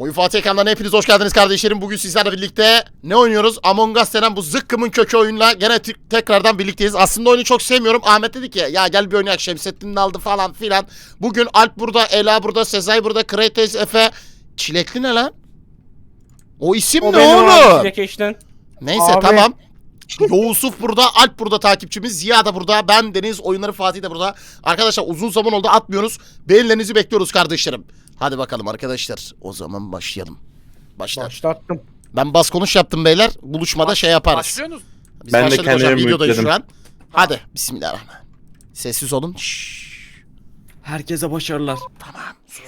Oyun Fatih ekranlarına hepiniz hoş geldiniz kardeşlerim. Bugün sizlerle birlikte ne oynuyoruz? Among Us denen bu zıkkımın kökü oyunla gene tekrardan birlikteyiz. Aslında oyunu çok sevmiyorum. Ahmet dedi ki ya gel bir oynayak Şemsettin'in aldı falan filan. Bugün Alp burada, Ela burada, Sezai burada, Krates, Efe. Çilekli ne lan? O isim O ne oğlum? Neyse Abi. tamam. Yusuf burada, Alp burada takipçimiz, Ziya da burada, ben Deniz, oyunları Fatih de burada. Arkadaşlar uzun zaman oldu atmıyoruz. Beğenilerinizi bekliyoruz kardeşlerim. Hadi bakalım arkadaşlar. O zaman başlayalım. Başla. Başlattım. Ben bas konuş yaptım beyler. Buluşmada şey yaparız. Başlıyorsunuz. Biz Ben de kendimi Videodayız şu an. Hadi. Bismillahirrahmanirrahim. Sessiz olun. Şşş. Herkese başarılar. Tamam. Sus.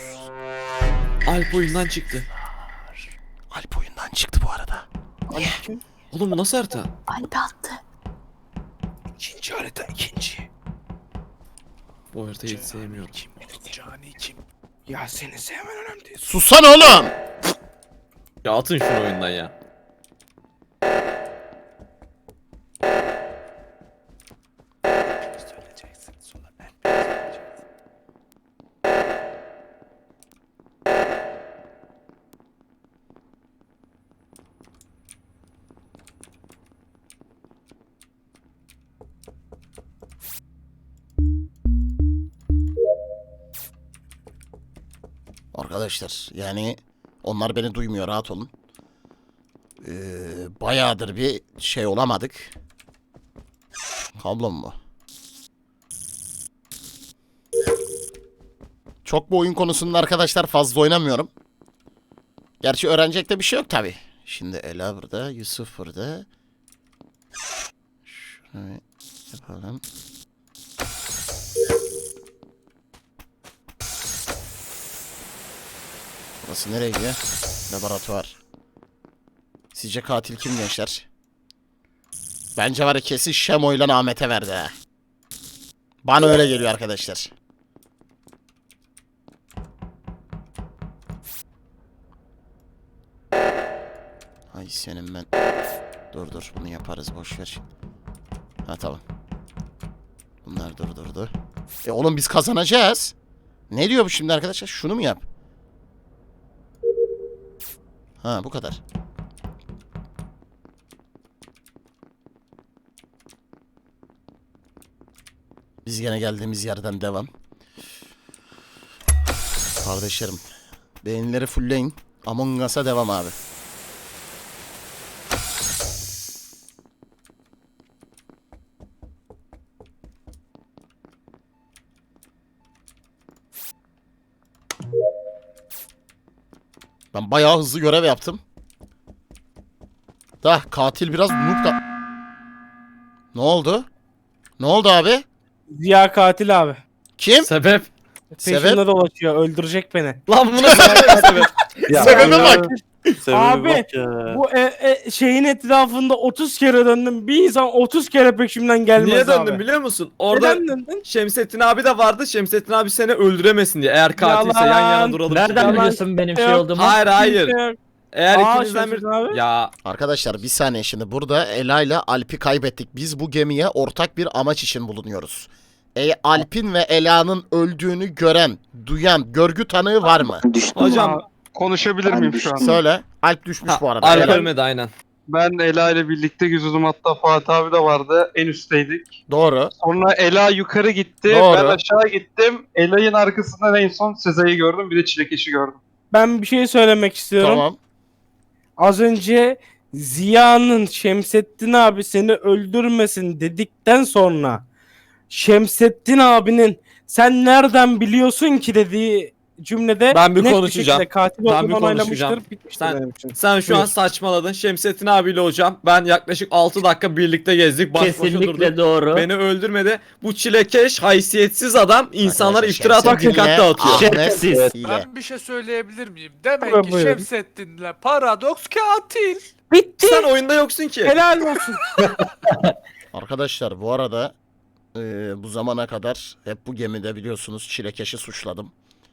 Alp oyundan çıktı. Alp oyundan çıktı bu arada. Oğlum bu nasıl harita? Alp attı. İkinci harita ikinci. Bu haritayı hiç sevmiyorum. Cani kim? Ya seni sevmen önemli değil. Susan oğlum. Ya atın şunu oyundan ya. Arkadaşlar yani onlar beni duymuyor rahat olun. Ee, bayağıdır bir şey olamadık. Kablom mu? Çok bu oyun konusunda arkadaşlar fazla oynamıyorum. Gerçi öğrenecek de bir şey yok tabi. Şimdi Ela burada, Yusuf burada. Şunu yapalım. Burası nereye gidiyor? Laboratuvar. Sizce katil kim gençler? Bence var ya kesin Şemo ile Ahmet'e verdi ha. Bana öyle geliyor arkadaşlar. Ay senin ben. Dur dur bunu yaparız boş ver. Ha tamam. Bunlar durdurdu. E oğlum biz kazanacağız. Ne diyor bu şimdi arkadaşlar? Şunu mu yap? Ha bu kadar. Biz gene geldiğimiz yerden devam. Kardeşlerim. Beğenileri fullleyin. Among Us'a devam abi. Ben bayağı hızlı görev yaptım. Da katil biraz noob da... Ne oldu? Ne oldu abi? Ziya katil abi. Kim? Sebep? Peşimde Sebep? dolaşıyor. Öldürecek beni. Lan bunu sebep sebep. Sebebe bak. Abi bu e, e, şeyin etrafında 30 kere döndüm. Bir insan 30 kere peşimden gelmez Niye abi. döndün biliyor musun? Orada Neden döndün? Şemsettin abi de vardı. Şemsettin abi seni öldüremesin diye. Eğer katilse yan yana duralım. Nereden Yalan biliyorsun benim şey yok. olduğumu? Hayır hayır. Eğer Aa, ikinizden bir... Şemsettin abi. Ya Arkadaşlar bir saniye şimdi burada Ela ile Alp'i kaybettik. Biz bu gemiye ortak bir amaç için bulunuyoruz. E, Alp'in ve Ela'nın öldüğünü gören, duyan, görgü tanığı var mı? hocam Konuşabilir miyim şu an? Söyle. Alp düşmüş ha, bu arada. Alp ölmedi aynen. Ben Ela ile birlikte yüzüdüm hatta Fatih abi de vardı. En üstteydik. Doğru. Sonra Ela yukarı gitti. Doğru. Ben aşağı gittim. Ela'nın arkasından en son Sezai'yi gördüm. Bir de Çilekeş'i gördüm. Ben bir şey söylemek istiyorum. Tamam. Az önce Ziya'nın Şemsettin abi seni öldürmesin dedikten sonra Şemsettin abinin sen nereden biliyorsun ki dediği cümlede Ben bir net konuşacağım. şekilde katil Ben olduğunu bir konuşacağım. Sen-. Sen şu an Buyur. saçmaladın. Şemsettin abiyle hocam. Ben yaklaşık 6 dakika birlikte gezdik. Baş başa. Kesinlikle doğru. Beni öldürmedi. Bu çilekeş haysiyetsiz adam insanlar Arkadaşlar, iftira atıp dikkatli atıyor. Şerefsiz. Ben bir şey söyleyebilir miyim? Demek ki. Şemsettin'le Paradoks katil. Bitti. Sen oyunda yoksun ki. Helal olsun. Arkadaşlar bu arada e, bu zamana kadar hep bu gemide biliyorsunuz Çilekeş'i suçladım.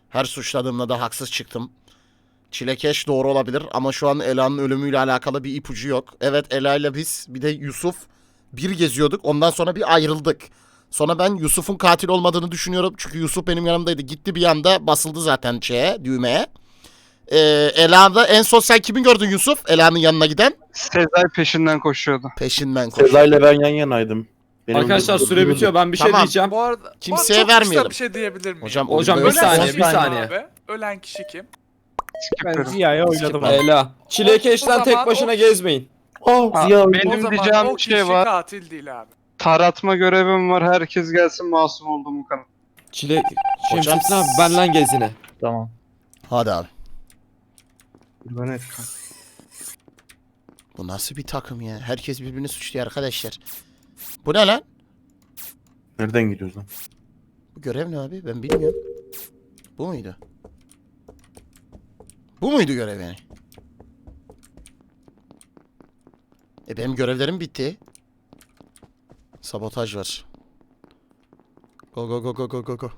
Her suçladığımda da haksız çıktım. Çilekeş doğru olabilir ama şu an Ela'nın ölümüyle alakalı bir ipucu yok. Evet Ela ile biz bir de Yusuf bir geziyorduk. Ondan sonra bir ayrıldık. Sonra ben Yusuf'un katil olmadığını düşünüyorum. Çünkü Yusuf benim yanımdaydı. Gitti bir anda basıldı zaten şeye, düğmeye. Ee, Ela'da en son sen kimi gördün Yusuf? Ela'nın yanına giden. Sezai peşinden koşuyordu. Peşinden koş. Sezai'yle ben yan yanaydım. Benim Arkadaşlar süre bitiyor. Ben bir şey Tamam. diyeceğim. Bu arada Kimseye bu arada çok vermeyelim. kısa bir şey diyebilir miyim? Hocam, Hocam bir Ölen saniye, bir saniye. abi? Ölen kişi kim? Ben Ziya'ya oyladım abi. Ela. Çilekeşten O tek zaman başına o- gezmeyin. Oh, Ha, Ziya benim o zaman diyeceğim o bir şey var. katil değil abi. Taratma görevim var. Herkes gelsin masum olduğumu kanıt. Çile... Hocam- Şemsettin abi ben lan gezine. Tamam. Hadi abi. Ben et Bu nasıl bir takım ya? Herkes birbirini suçluyor arkadaşlar. Bu ne lan? Nereden gidiyoruz lan? Bu görev ne abi? Ben bilmiyorum. Bu muydu? Bu muydu görev yani? E benim görevlerim bitti. Sabotaj var. Go go go go go go go.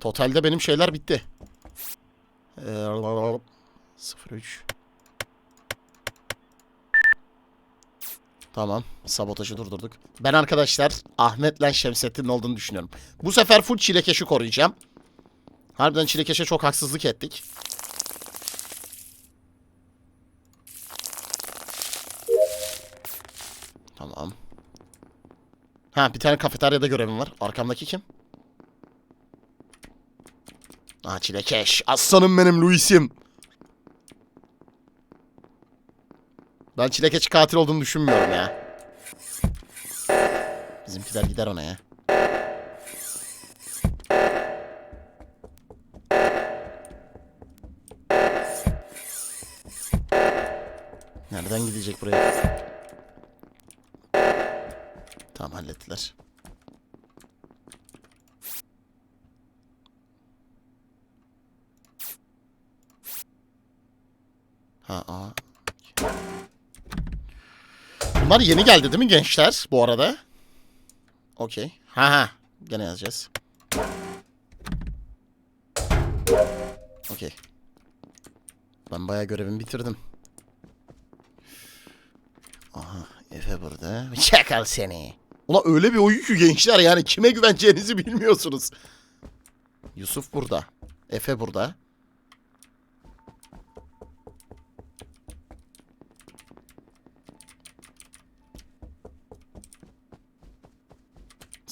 Totalde benim şeyler bitti. Ee, 03 Tamam. Sabotajı durdurduk. Ben arkadaşlar Ahmet'le Şemsettin'in olduğunu düşünüyorum. Bu sefer full çilekeşi koruyacağım. Harbiden çilekeşe çok haksızlık ettik. Tamam. Ha bir tane kafeteryada görevim var. Arkamdaki kim? Aa çilekeş. Aslanım benim Luis'im. Ben çilekeş katil olduğunu düşünmüyorum ya. Bizimkiler gider ona ya. Nereden gidecek buraya? Tamam hallettiler. Ha, aa. Bunlar yeni geldi değil mi gençler bu arada? Okey. Ha ha. Gene yazacağız. Okey. Ben bayağı görevimi bitirdim. Aha Efe burada. Çakal seni. Ulan öyle bir oyun ki gençler yani kime güveneceğinizi bilmiyorsunuz. Yusuf burada. Efe burada.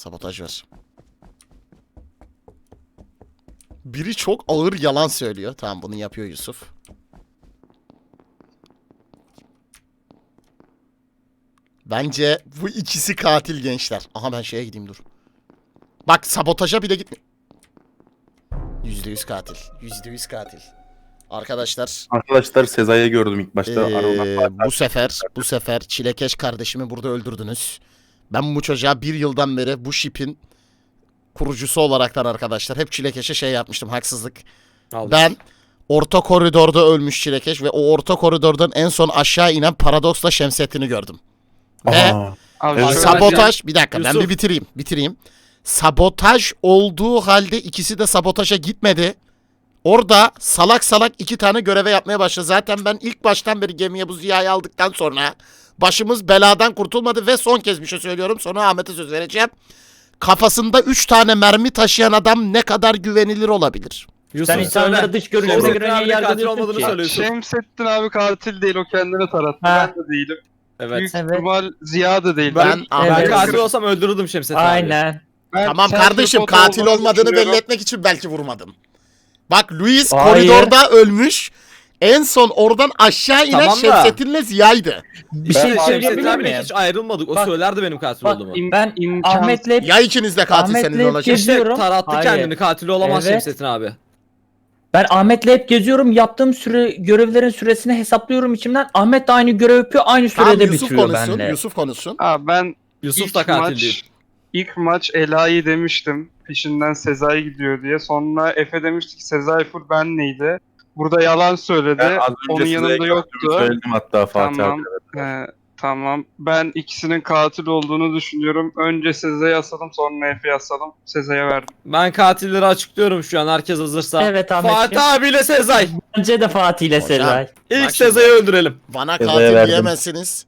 Sabotaj var. Biri çok ağır yalan söylüyor. Tamam bunu yapıyor Yusuf. Bence bu ikisi katil gençler. Aha ben şeye gideyim dur. Bak sabotaja bile gitme. Yüzde yüz katil. Yüzde yüz katil. Arkadaşlar Arkadaşlar Sezai'yi gördüm ilk başta. ee, bu sefer bu sefer Çilekeş kardeşimi burada öldürdünüz. Ben bu çocuğa bir yıldan beri bu şipin kurucusu olaraktan arkadaşlar hep Çilekeş'e şey yapmıştım haksızlık. Al. Ben orta koridorda ölmüş Çilekeş ve o orta koridordan en son aşağı inen Paradox'la Şemsettin'i gördüm. Ve Abi Evet. sabotaj bir dakika ben Yusuf. bir bitireyim bitireyim. Sabotaj olduğu halde ikisi de sabotaja gitmedi. Orada salak salak iki tane göreve yapmaya başladı. Zaten ben ilk baştan beri gemiye bu ziyayı aldıktan sonra başımız beladan kurtulmadı ve son kez bir şey söylüyorum. Sonra Ahmet'e söz vereceğim. Kafasında üç tane mermi taşıyan adam ne kadar güvenilir olabilir? Yusuf Sen insanları söyle. dış görünüşe Şemsettin göre niye abinin katil yargılıyorsun olmadığını ki? söylüyorsun. Şemsettin abi katil değil o kendini tarattı. Ha. Ben de değilim. Evet. Büyük Evet. ihtimal Ziya da değil. Ben, Ben Evet. katil olsam öldürürdüm Şemsettin abi. Aynen. Ben Tamam kardeşim katil olmadığını düşünüyorum. belli etmek için belki vurmadım. Bak Luis Hayır. koridorda ölmüş. En son oradan aşağı inen Tamam da- Şemsettin'le Ziya'ydı. Bir Ben- şey söyleyebilir abiyle miyim? hiç ayrılmadık. O Bak- söylerdi benim katil Bak, olduğumu. İm- Ben imkansız. Ahmet'le hep Ya ikiniz de katilseniz Ahmet'le olacak? İşte geziyorum. tarattı Hayır. kendini. Katil olamaz Evet. Şemsettin abi. ben Ahmet'le hep geziyorum. Yaptığım süre görevlerin süresini hesaplıyorum içimden. Ahmet de aynı görev yapıyor. Aynı Tamam sürede Yusuf bitiriyor konuşsun. benimle. Yusuf konuşsun. Abi ben Yusuf ilk da katil maç, değil. ilk maç Ela'yı demiştim. Peşinden Sezai gidiyor diye. Sonra Efe demişti ki Sezai full ben neydi? Burada yalan söyledi. ben az önce Onun size yanında yoktu. Söyledim hatta Fatih Tamam. abi. Ee, tamam. Ben ikisinin katil olduğunu düşünüyorum. Önce Sezai'ye asalım sonra Efe'ye asalım. Sezai'ye verdim. Ben katilleri açıklıyorum şu an herkes hazırsa. Evet Ahmetciğim. Fatih abiyle Sezai. Bence de Fatih ile Hocam. Sezai. İlk Bak şimdi. Sezai'yi öldürelim. Bana Cezaya katil verdim. diyemezsiniz.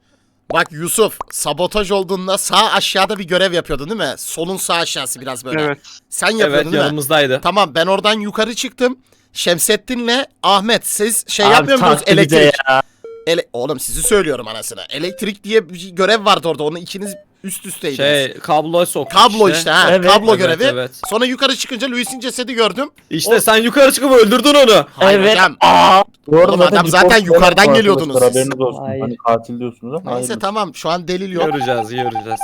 Bak Yusuf sabotaj olduğunda sağ aşağıda bir görev yapıyordun değil mi? Solun sağ aşağısı biraz böyle. Evet. Sen yapıyordun Evet değil mi? yanımızdaydı. Tamam ben oradan yukarı çıktım. Şemsettin'le Ahmet siz şey Abi yapmıyor musunuz? taktı bir de Elektrik. ya. Ele- Oğlum sizi söylüyorum anasına. Elektrik diye bir görev vardı orada. Onu ikiniz üst üsteydiniz. Şey kablo sok. kablo işte, ha. Evet. kablo Evet, görevi. evet. Sonra yukarı çıkınca Luis'in cesedi gördüm. İşte sen yukarı çıkıp öldürdün onu. Hayır Evet. hocam. Aa, Oğlum adam zaten yukarıdan geliyordunuz siz. Haberiniz olsun. Hayır. Hani katil diyorsunuz ama. Neyse hayırlısı. tamam şu an delil yok. Göreceğiz, göreceğiz.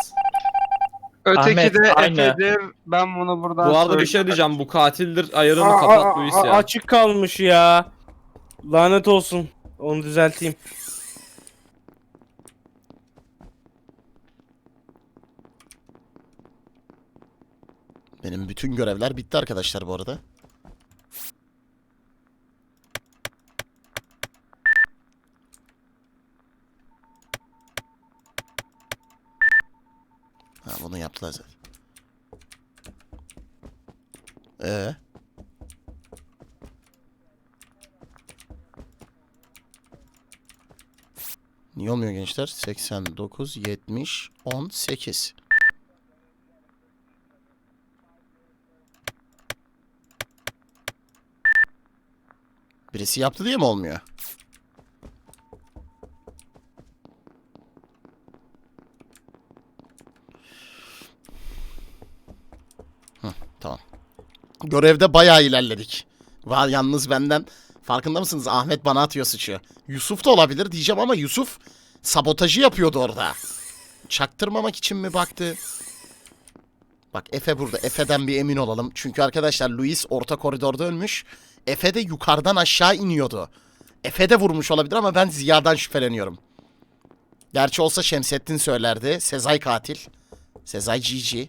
Öteki Ahmet, de aynı. Efe'dir. Ben bunu buradan Bu arada bir şey diyeceğim. Bu katildir. Ayarını Aa, kapat aa, Luis aa, ya. Açık kalmış ya. Lanet olsun. Onu düzelteyim. Benim bütün görevler bitti arkadaşlar bu arada. Ha bunu yaptılar zaten. Ee? Niye olmuyor gençler? 89, 70, 18. Birisi yaptı diye mi olmuyor? Hı, tamam. Görevde bayağı ilerledik. Var yalnız benden farkında mısınız? Ahmet bana atıyor sıçıyor. Yusuf da olabilir diyeceğim ama Yusuf sabotajı yapıyordu orada. Çaktırmamak için mi baktı? Bak Efe burada. Efe'den bir emin olalım. Çünkü arkadaşlar Luis orta koridorda ölmüş. Efe de yukarıdan aşağı iniyordu. Efe de vurmuş olabilir ama ben Ziya'dan şüpheleniyorum. Gerçi olsa Şemsettin söylerdi. Sezai katil. Sezai GG.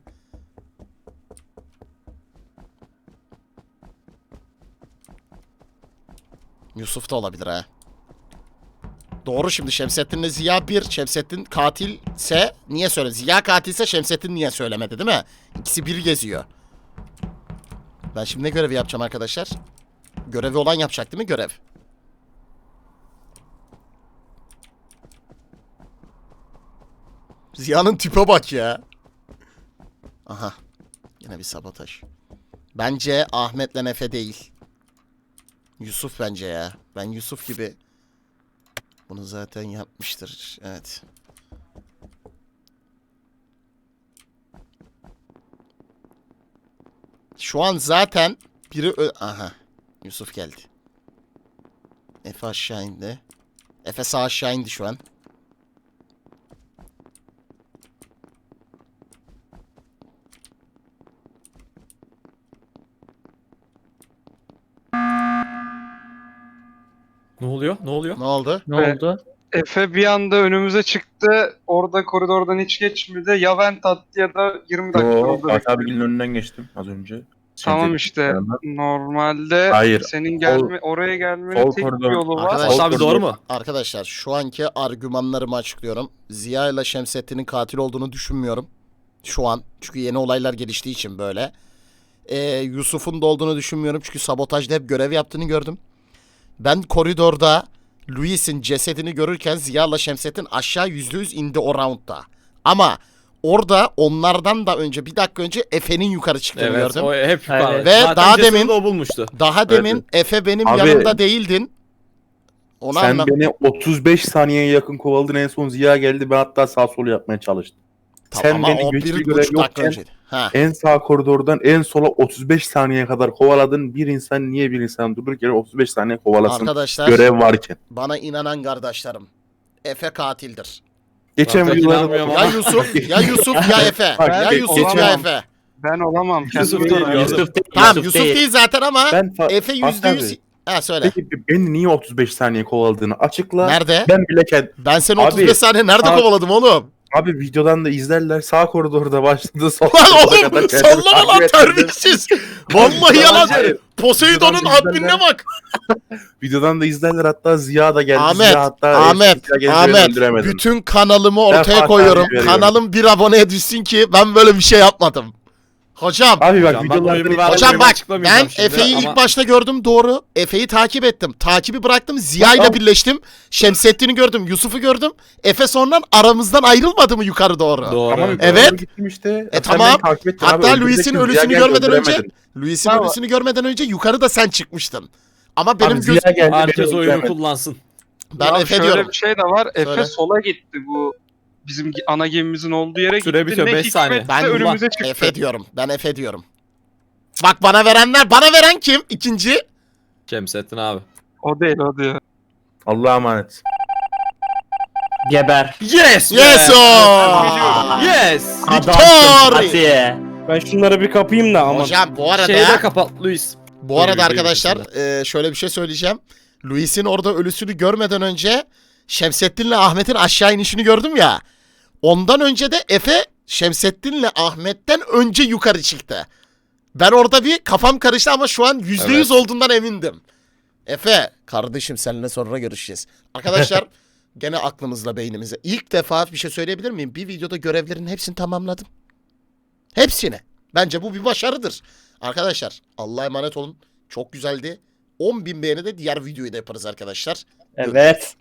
Yusuf da olabilir ha. Doğru şimdi Şemsettin'le Ziya bir. Şemsettin katilse niye söyle? Ziya katilse Şemsettin niye söylemedi değil mi? İkisi bir geziyor. Ben şimdi ne görevi yapacağım arkadaşlar? Görevi olan yapacak değil mi görev? Ziya'nın tipe bak ya. Aha. Yine bir sabotaj. Bence Ahmet'le Nefe değil. Yusuf bence ya. Ben Yusuf gibi bunu zaten yapmıştır. Evet. Şu an zaten biri ö- Aha. Yusuf geldi. Efe aşağı indi. Efe sağ aşağı indi şu an. Ne oluyor? Ne oluyor? Ne oldu? ne Evet. oldu? Efe bir anda önümüze çıktı. Orada koridordan hiç geçmedi. Ya vent attı ya da 20 dakika Yo, orada Fatih abinin önünden geçtim az önce. Tamam işte. Normalde Hayır, senin gelme oraya gelmenin sol tek koridor- bir yolu var. Arkadaş- Fatih abi doğru mu? Arkadaşlar şu anki argümanlarımı açıklıyorum. Ziya ile Şemsettin'in katil olduğunu düşünmüyorum. Şu an. Çünkü yeni olaylar geliştiği için böyle. Ee, Yusuf'un da olduğunu düşünmüyorum. Çünkü sabotajda hep görev yaptığını gördüm. Ben koridorda Luis'in cesedini görürken Ziya ile Şemsettin aşağı %100 indi o roundda. Ama orada onlardan da önce bir dakika önce Efe'nin yukarı çıktığını Evet, gördüm. o hep yukarı. Ve Zaten daha cesedi demin- de o bulmuştu. Daha demin Efe benim Abi- yanımda değildin. Onu Sen anlam- beni 35 saniyeye yakın kovaladın en son Ziya geldi ben hatta sağ sol yapmaya çalıştım. Tamam Sen ama beni o güçlü bir görev buçuk dakika yokken önceydi. Ha. en sağ koridordan en sola 35 saniye kadar kovaladın. Bir insan niye bir insan durduk yere 35 saniye kovalasın Arkadaşlar görev varken. bana inanan kardeşlerim. Efe katildir. Geçen Zaten videolarda inanmıyorum Ya. Yusuf ya Yusuf ya Efe. Bak, Ya Yusuf ya olamam. Efe. Ben olamam. Yusuf Kendimi değil. Yusuf. Değil. Tamam Yusuf değil zaten ama ben fa- Efe yüzde yüz... abi, Ha söyle. Peki beni niye 35 saniye kovaladığını açıkla. Nerede? Ben bile kend- Ben seni Abi- 35 saniye nerede Abi- kovaladım oğlum? Abi videodan da izlerler. Sağ koridorda başladı. Sol Lan oğlum sallama lan terbiyesiz. Vallahi yalan. Poseidon'un adminine bak. Videodan da izlerler hatta Ziya da geldi. Ahmet, Ziya hatta Ahmet, Ziya Ahmet. Bütün kanalımı Ben ortaya Fatih koyuyorum. Kanalım bir aboneye düşsün ki ben böyle bir şey yapmadım. Hocam Abi bak Hocam, ben videolarda oyumu hiç- verdim. Hocam Ben bak açıklamayacağım ben şimdi Efe'yi ama- ilk başta gördüm doğru. Efe'yi takip ettim. Takibi bıraktım. Ziya ile Tamam. birleştim. Şemsettin'i gördüm. Yusuf'u gördüm. Efe sonradan aramızdan ayrılmadı mı yukarı doğru? Doğru. Tamam, Evet. gittim işte. Sen tamam. beni takip ettin Hatta abi, Luis'in öldürecektin, ölüsünü Ziya geldi, görmeden önce- öldüremedin. Luis'in Tamam. ölüsünü görmeden önce yukarıda sen çıkmıştın. Ama benim Abi göz... Ziya. Herkes oyunu kullansın. Ben Ya Efe şöyle diyorum. bir şey de var. Efe Söyle. sola gitti bu bizim ana gemimizin olduğu yere Süre gitti. bitiyor, Ne beş saniye. hikmetse Ben- önümüze çıktı. Efe diyorum. Ben Efe diyorum. Bak bana verenler. Bana veren kim? İkinci. Şemsettin abi. O değil o değil. Allah'a emanet. Geber. Yes! Yes o. Yes! Adamsın Victory. Fatih. Ben şunları bir kapayım da ama. Hocam bu arada Şeyi de kapat Luis. bu arada Buyur, buyur, arkadaşlar e, şöyle bir şey söyleyeceğim. Luis'in orada ölüsünü görmeden önce Şemsettin'le Ahmet'in aşağı inişini gördüm ya. Ondan önce de Efe Şemsettin'le Ahmet'ten önce yukarı çıktı. Ben orada bir kafam karıştı ama şu an yüzde yüz olduğundan emindim. Efe kardeşim seninle sonra görüşeceğiz. Arkadaşlar gene aklımızla beynimize. İlk defa bir şey söyleyebilir miyim? Bir videoda görevlerin hepsini tamamladım. Hepsini. Bence bu bir başarıdır. Arkadaşlar Allah'a emanet olun. Çok güzeldi. 10.000 beğeni de diğer videoyu da yaparız arkadaşlar. Evet.